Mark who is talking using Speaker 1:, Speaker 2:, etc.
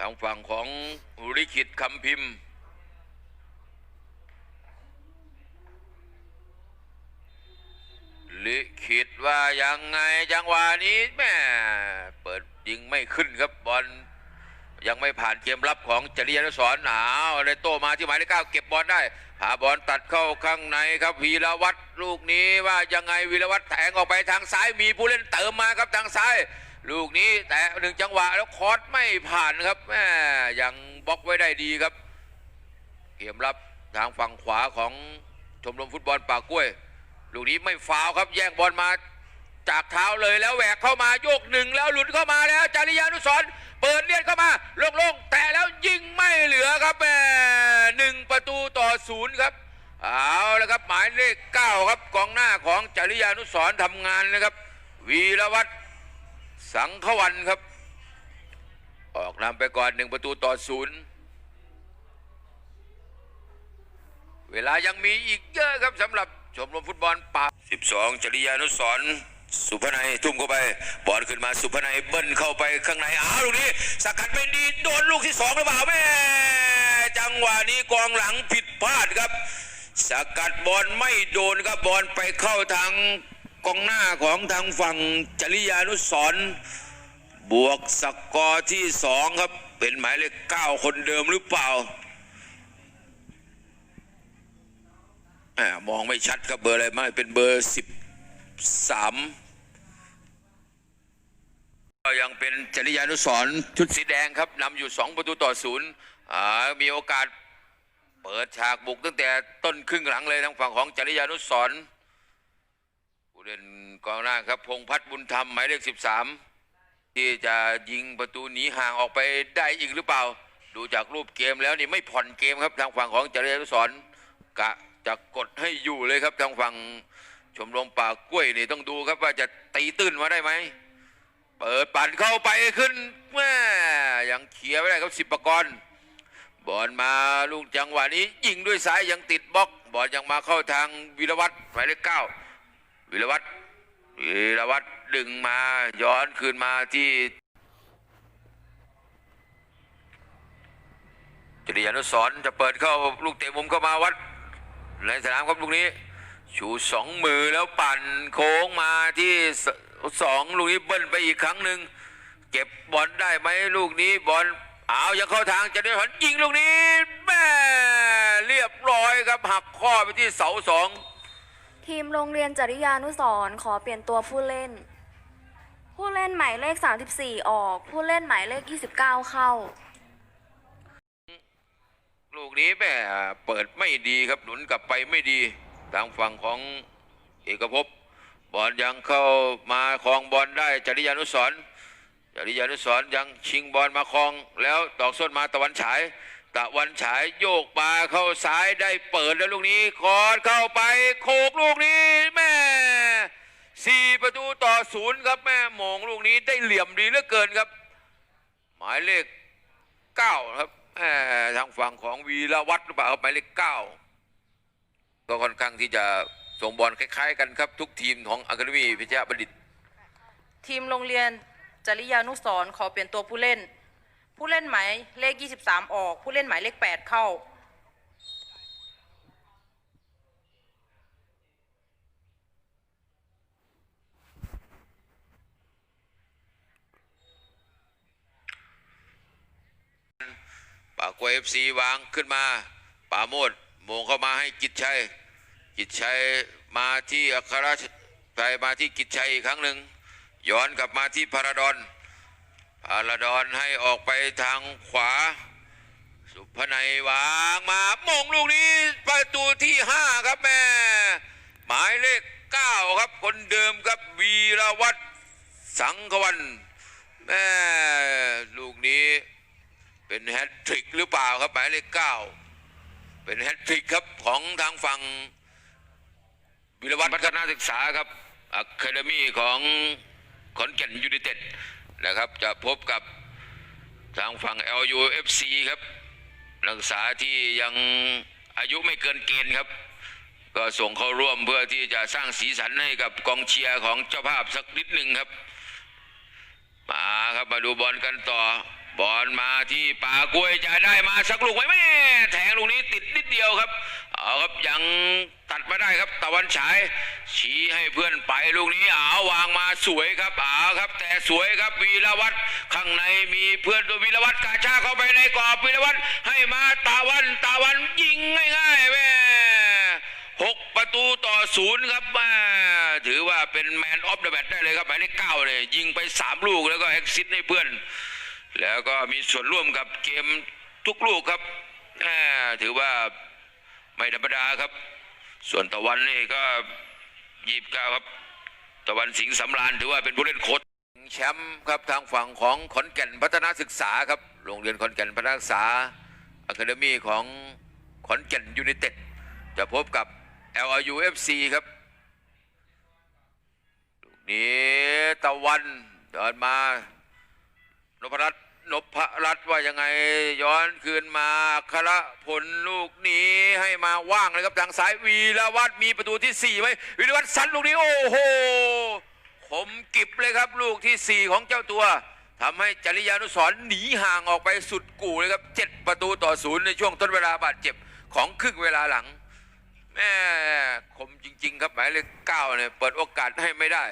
Speaker 1: ทางฝั่งของลิขิตคำพิมพ์ลิขิตว่ายังไงจังหวะนี้แม่เปิดยิงไม่ขึ้นครับบอลยังไม่ผ่านเกมรับของจริยานสรณ์หนาวเลยโตมาที่หมายเลขเก้าเก็บบอลได้หาบอลตัดเข้าข้างในครับวีรวัตรลูกนี้ว่ายังไงวีรวัตรแทงออกไปทางซ้ายมีผู้เล่นเติมมาครับทางซ้าย ลูกนี้แต่หนึ่งจังหวะแล้วคอร์สไม่ผ่านครับแม่ยังบล็อกไว้ได้ดีครับเกมรับทางฝั่งขวาของชมรมฟุตบอลป่ากล้วย ลูกนี้ไม่ฟาวครับแย่งบอลมาจากเท้าเลยแล้วแหวกเข้ามาโยกหนึ่งแล้วหลุดเข้ามาแล้วจาริยานุสรเปิดเลียนเข้ามาโล่งๆแต่แล้วยิงไม่เหลือครับแม่หนึ่งประตูต่อศูนย์ครับเอาแล้วครับหมายเลขเก้าครับกองหน้าของจริยานุสรทำงานนะครับ วีรวัตร สังขวันครับ ออกนำไปก่อนหนึ่งประตูต่อศูนย์เวลายังมีอีกเยอะครับสำหรับชมรมฟุตบอลป่า12 จริยานุสรสุพนัยทุ่มเข้าไป บอลขึ้นมาสุพนัยเบิ้ลเข้าไปข้างในอ้าวลูกนี้ สกัดไม่ดีโดนลูกที่สองหรือเปล่าแม่จังหวะนี้กองหลังผิดพลาดครับ สกัดบอลไม่โดนครับบอลไปเข้าทาง กองหน้าของทางฝั่งจริยานุสรบวกสกอร์ที่สองครับ เป็นหมายเลขเก้าคนเดิมหรือเปล่าแหม่มองไม่ชัดครับเบอร์อะไรไม่เป็นเบอร์สิบสามก็ยังเป็นจริยานุสรชุดสีแดงครับนำอยู่สองประตูต่อศูนย์มีโอกาสเปิดฉากบุกตั้งแต่ต้นครึ่งหลังเลยทางฝั่งของจริยานุสร ผู้เล่นกองหน้าครับ พงพัฒน์บุญธรรมหมายเลขสิบสามที่จะยิงประตูหนีห่างออกไปได้อีกหรือเปล่า ดูจากรูปเกมแล้วนี่ไม่ผ่อนเกมครับทางฝั่งของจริยานุสรณ์กะจะกดให้อยู่เลยครับทางฝั่งชมรมป่ากล้วยนี่ต้องดูครับว่าจะตีตื้นมาได้ไหมเปิดปั่นเข้าไปขึ้นแม่ยังเคลียร์ไม่ได้ครับสิบประกรณ์บอลมาลูกจังหวะนี้ยิงด้วยซ้ายยังติดบล็อกบอลยังมาเข้าทางวิรวัตรหมายเลขเก้า วิรวัตรวิรวัตรดึงมาย้อนคืนมาที่จริยานุสรจะเปิดเข้าลูกเตะมุมเข้ามาวัด ในสนามครับลูกนี้ ชูสองมือแล้วปั่นโค้งมาที่สองลูกนี้เบิ้ลไปอีกครั้งหนึ่งเก็บบอลได้ไหมลูกนี้บอลเอายังเข้าทางจะได้ถอนยิงลูกนี้แม่เรียบร้อยครับหักข้อไปที่เสาสอง
Speaker 2: ทีมโรงเรียนจริยานุสรขอเปลี่ยนตัวผู้เล่น ผู้เล่นหมายเลข 34 ออก ผู้เล่นหมายเลข 29 เข้า
Speaker 1: ลูกนี้แม่เปิดไม่ดีครับหนุนกลับไปไม่ดีทางฝั่งของเอกภพบอลยังเข้ามาคลองบอลได้จริยานุสรจริยานุสรยังชิงบอลมาคลองแล้วตอกส้นมาตะวันฉาย ตะวันฉายโยกมาเข้าซ้ายได้เปิดแล้วลูกนี้กอดเข้าไปโขกลูกนี้แม่สี่ประตูต่อศูนย์ครับแม่โมงลูกนี้ได้เหลี่ยมดีเหลือเกินครับ หมายเลขเก้าครับแม่ทางฝั่งของวีรวัตรหรือเปล่าหมายเลขเก้าก็ค่อนข้างที่จะส่งบอลคล้ายๆ กันครับ ทุกทีมของอะคาเดมีพิชยาบัณฑิต
Speaker 3: ทีมโรงเรียนจริยานุสรขอเปลี่ยนตัวผู้เล่น ผู้เล่นหมายเลข 23 ออก ผู้เล่นหมายเลข 8 เข้า
Speaker 1: ป่ากวยเอฟซีวางขึ้นมา ป่าโมดมงเข้ามาให้กิจชัย กิจชัยมาที่อัครชัยมาที่กิจชัยอีกครั้งหนึ่งย้อนกลับมาที่พาราดอน พาราดอนให้ออกไปทางขวา สุพนัยวางมามงลูกนี้ประตูที่ห้าครับแม่หมายเลขเก้าครับคนเดิมครับวีรวัตรสังขวันแม่ลูกนี้เป็นแฮตทริกหรือเปล่าครับหมายเลขเก้าเป็นแฮตทริกครับของทางฝั่งวิรวัตรพัฒนาศึกษาครับอะคาเดมี่ของขอนแก่นยูไนเต็ด นะครับ จะพบกับทางฝั่ง LUFC ครับนักศึกษาที่ยังอายุไม่เกินเกณฑ์ครับ ก็ส่งเข้าร่วมเพื่อที่จะสร้างสีสันให้กับกองเชียร์ของเจ้าภาพสักนิดหนึ่งครับ มาครับมาดูบอลกันต่อบอลมาที่ป่ากล้วยจะได้มาสักลูกไหมแม่แทงลูกนี้ติดนิดเดียวครับ เอาครับยังตัดมาได้ครับตะวันฉาย ชี้ให้เพื่อนไปลูกนี้เอาวางมาสวยครับเอาครับ แต่สวยครับวีรวัตรข้างในมีเพื่อนตัววีรวัตรกาชาเข้าไปในกรอบวีรวัตรให้มาตาวันตาวันยิงง่ายๆแม่หกประตูต่อศูนย์ครับแม่ถือว่าเป็นแมนออฟเดอะแมตได้เลยครับหมายเลขเก้าเนี่ยยิงไปสามลูกแล้วก็แอคซิสให้เพื่อน แล้วก็มีส่วนร่วมกับเกมทุกลูกครับแม่ถือว่าไม่ธรรมดาครับ ส่วนตะวันนี่ก็ ยีบเก้าครับ ตะวันสิงห์สำราญถือว่าเป็นผู้เล่นโค้ชแชมป์ครับทางฝั่งของขอนแก่นพัฒนาศึกษาครับโรงเรียนขอนแก่นพัฒนาศึกษาอะคาเดมี่ของขอนแก่นยูไนเต็ดจะพบกับ LRU FC ครับลูกนี้ตะวันเดินมานพรัตน์ นพรัตน์ว่ายังไงย้อนคืนมาคละผลลูกนี้ให้มาว่างเลยครับทางซ้ายวีรวัตรมีประตูที่สี่ไหมวีรวัตรสันลูกนี้โอ้โหคมกิบเลยครับลูกที่สี่ของเจ้าตัวทำให้จริยานุสรหนีห่างออกไปสุดกู่เลยครับเจ็ดประตูต่อศูนย์ในช่วงต้นเวลาบาดเจ็บของครึ่งเวลาหลังแม่คมจริง ๆ ครับหมายเลขเก้าเนี่ยเปิดโอกาสให้ไม่ได้